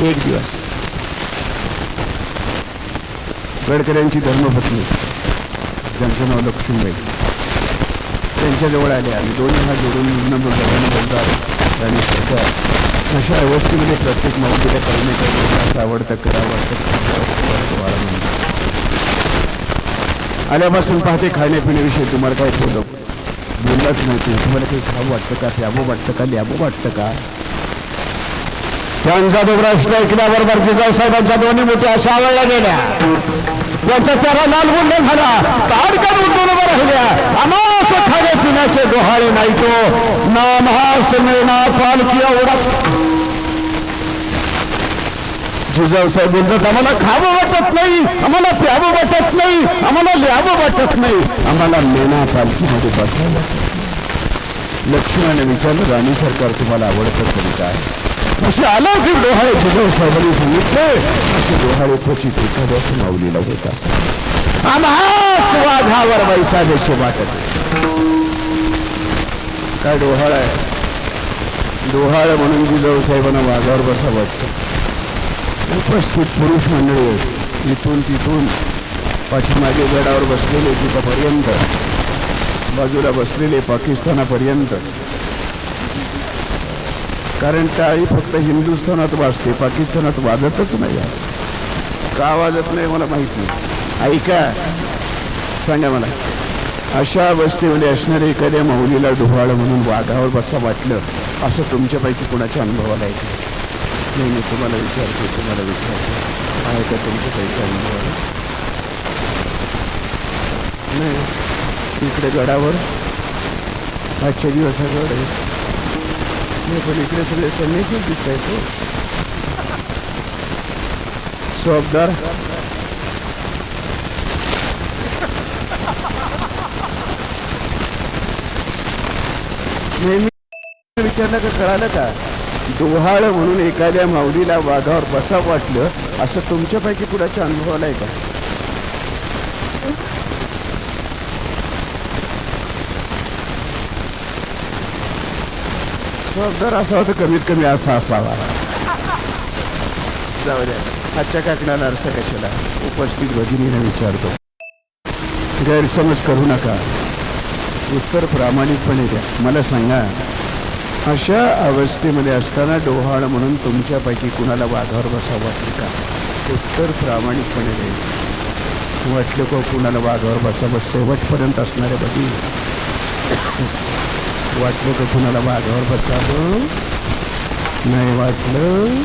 एक दिवस. गडकऱ्यांची धर्मपत्नी ज्यांचं नाव लक्ष्मीबाई. त्यांच्याजवळ आले आणि दोन्ही हात जोडून नंबर जगाने बोलतात आणि सरकार अशा अवस्थेमध्ये प्रत्येक मावतीला करण्याच्या आवडतं करावं वाढ आल्यापासून पाहते खाण्यापिण्याविषयी तुम्हाला काय बोलत? बोललाच नाही तुम्हाला काही खावं वाटतं का? प्यावं वाटतं का? ल्यावं वाटतं का? त्यांचा तो प्रश्न ऐकल्याबरोबर जिजाऊ साहेबांच्या दोन्ही मोठ्या अशा आवडल्या गेल्या. त्यांचा चेहरा लाल गुंड झाला. ताडकन उठून उभं राहिल्या. अमास खाणे पिण्याचे डोहाळे नाही तो नामहास मिळणा पालखी एवढा जिजाऊ साहेब बोलतात आम्हाला खावं वाटत नाही. आम्हाला प्यावं वाटत नाही. आम्हाला लिहावं वाटत नाही. आम्हाला मेना पालखीमध्ये बसायला. लक्ष्मणाने विचारलं राणी सरकार तुम्हाला आवडतं तरी काय असे की डोहाळे जिजाऊ साहेबांनी सांगितले असे डोहाळे क्वचित एखाद्याच माऊलीला होत असत आम्हास वाघावर वैसा देशे वाटत काय डोहाळ आहे डोहाळ म्हणून जिजाऊ साहेबांना वाघावर बसा वाटतं उपस्थित पुरुष मंडळी आहेत इथून तिथून पाठीमागे गडावर बसलेले तिथपर्यंत बाजूला बसलेले पाकिस्तानापर्यंत कारण टाळी फक्त हिंदुस्थानात वाजते पाकिस्तानात वाजतच नाही आज. का वाजत नाही मला माहीत नाही. ऐका सांगा मला. अशा अवस्थेमध्ये असणाऱ्या एखाद्या माऊलीला डोहाळ म्हणून वाघावर बसा वाटलं असं तुमच्यापैकी कुणाच्या अनुभवाला येतं? नाही मी तुम्हाला विचारतो तुम्हाला विचारतो आहे का तुमच्यापैकी अनुभवाला? नाही. इकडे गडावर. आजच्या दिवस गड आहे. नाही पण इकडे सगळे संन्यासीच दिसत आहेत हो. नेहमी विचारलं का कळालं का डोहाळ म्हणून एखाद्या माऊलीला वाघावर बसा वाटलं असं तुमच्यापैकी कुणाच्या अनुभवाला आहे का? दर असावा तर कमीत कमी असा असावा. जाऊ द्या. आजच्या काकणाला अर्थ कशाला? उपस्थित भगिनीने विचारतो. गैरसमज करू नका. उत्तर प्रामाणिकपणे द्या. मला सांगा अशा अवस्थेमध्ये असताना डोहाळ म्हणून तुमच्यापैकी कुणाला वाघावर बसावं वाटलं का? उत्तर प्रामाणिकपणे द्यायचं. वाटलं का कुणाला वाघावर बसावं? शेवटपर्यंत असणाऱ्या बघी वाटलं तर कुणाला वाघावर बसावं? नाही वाटलं.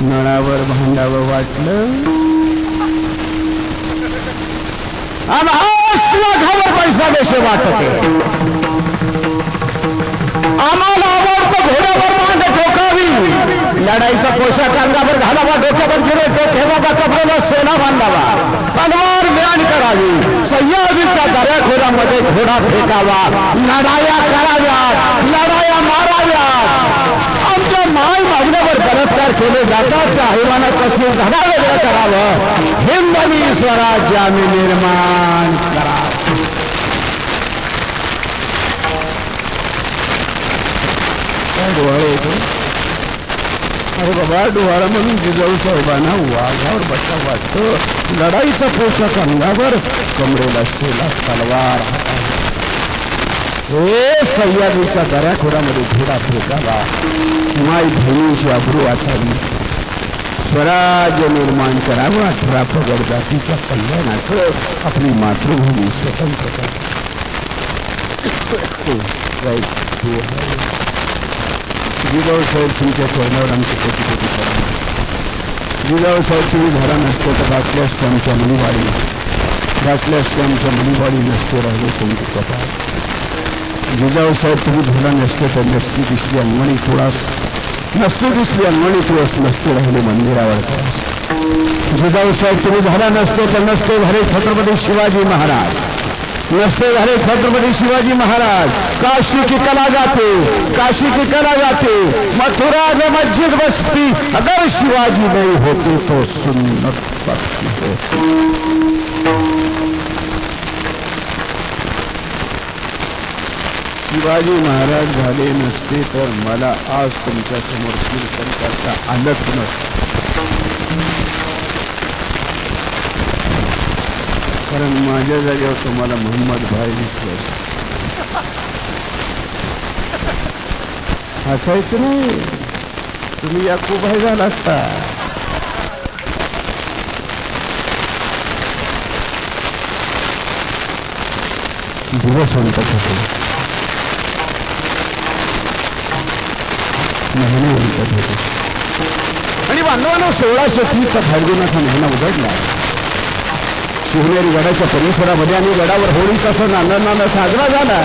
नळावर भांडावं वाटलं. आणि वाघावर पैसा देशे वाटते. लढाईचा पोशाख अंगावर घालावा डोक्यावर फिरे तो ठेवावा कपड्याला सेना बांधावा. तलवार व्यान करावी. सह्याद्रीच्या दऱ्याखोऱ्यामध्ये घोडा फेकावा. लढाया कराव्यात लढाया माराव्यात आमच्या माल मागण्यावर बलात्कार केले जातात. त्या हैवानाचं शिव धडावेगळं करावं. हिंदवी स्वराज्य आम्ही निर्माण करा काय अरे बाबा डोहाळा म्हणून जिजाऊ साहेबांना वाघावर बसा वाटत. लढाईचा पोशाख अंगावर कमरेला शेला तलवार हे सह्याद्रीच्या दऱ्याखोऱ्यामध्ये घोडा फेकावा. माय बहिणीची अब्रू वाचावी. स्वराज्य निर्माण करावं. अठरा पगड जातीच्या कल्याणाचं आपली मातृभूमी स्वतंत्र करावी हो, जिजाऊ साहेब तुमच्या चरणावर आमचे कोटी कोटी जिजाऊ साहेब तुम्ही घरा नसते तर जिजाऊ साहेब तुम्ही घरा नसते तर नसती दिसली अनमणी तुळस नसती दिसली अनमणी तुळस नसते राहिले मंदिरावर तुळस जिजाऊ साहेब तुम्ही झाला नसते तर नसते झाले छत्रपती शिवाजी महाराज नसते झाले छत्रपती शिवाजी महाराज. काशी की कला जाते काशी की कला जाते मथुरा में मस्जिद बसती अगर शिवाजी नहीं होते तो सुन्नत सत्य शिवाजी महाराज झाले नसते तर मला आज तुमच्यासमोर कीर्तन करता आलंच नसतं. कारण माझ्या जागेवर तुम्हाला मोहम्मद भाई दिसलं. हसायचं नाही. तुम्ही या खूप भाई झाला असता. दिवस म्हणतात होते. महिने म्हणतात होते. आणि बांधवांना सोळाशे तीसचा फाल्गुनाचा महिना उघडला. शिवनेरी गडाच्या परिसरामध्ये आणि गडावर होळीचा सण आनंदानं साजरा झाला.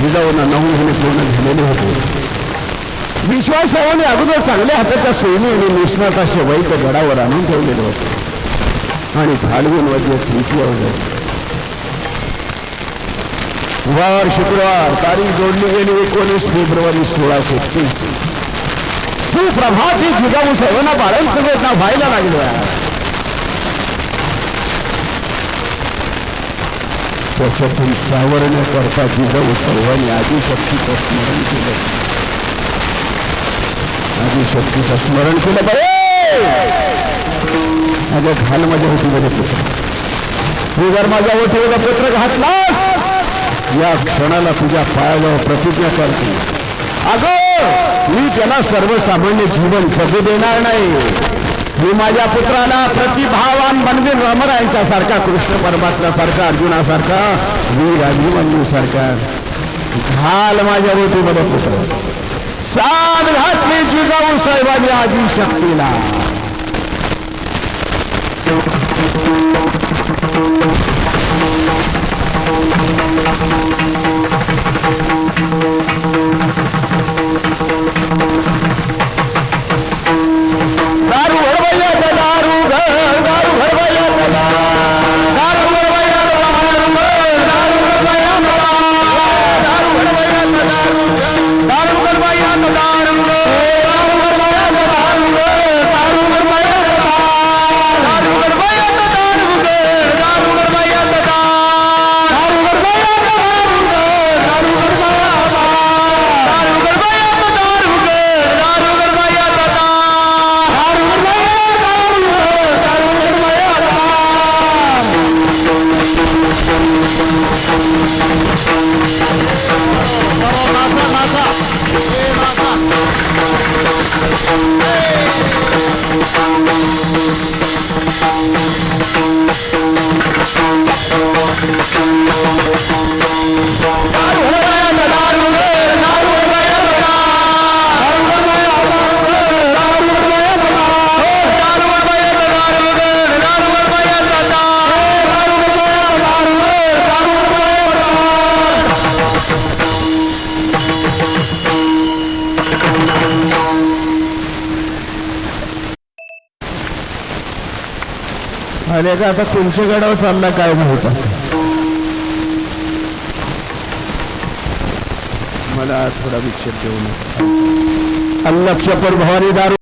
जिजाऊंना नऊ महिने पूर्ण झालेले होते. विश्वासावाने अगोदर चांगल्या हाताच्या सोयी आणि निष्णाता शेवाई त्या गडावर आणून ठेवलेले होते. आणि फाल्गुनमध्ये तृतीय होते वार शुक्रवार तारीख जोडली गेली एकोणीस फेब्रुवारी सोळाशे तीस. सुप्रभात ही जिजाऊ सर्वांना बाळंत ना व्हायला लागलो त्याच्यातून सावरण्याकरता जिजाऊ सर्वांनी आदिशक्तीचं स्मरण केलं. आदिशक्तीचं स्मरण केलं बरे. माझ्या घाल माझ्या होती बरे पुत्र. तू जर माझा ओठीवर पुत्र घातलास. या क्षणाला तुझ्या पायावर प्रतिज्ञा करते. अगं मी त्याला सर्वसामान्य जीवन जगू देणार नाही. मी माझ्या पुत्राला प्रतिभावान बनवीन रमरायांच्या सारखा कृष्ण परमात्म्यासारखा अर्जुनासारखा वीर अभिमन्यू सारखा. घाल माझ्या रोटीमध्ये पुत्र. साथ घातली जिजाऊ साहेबांनी आधी शक्तीला. Hey! आले का आता तुमच्या गडावर चालला काय माहीत असं? मला थोडा विक्षेप देऊ नका. अल्लक्ष पर भवानी दारू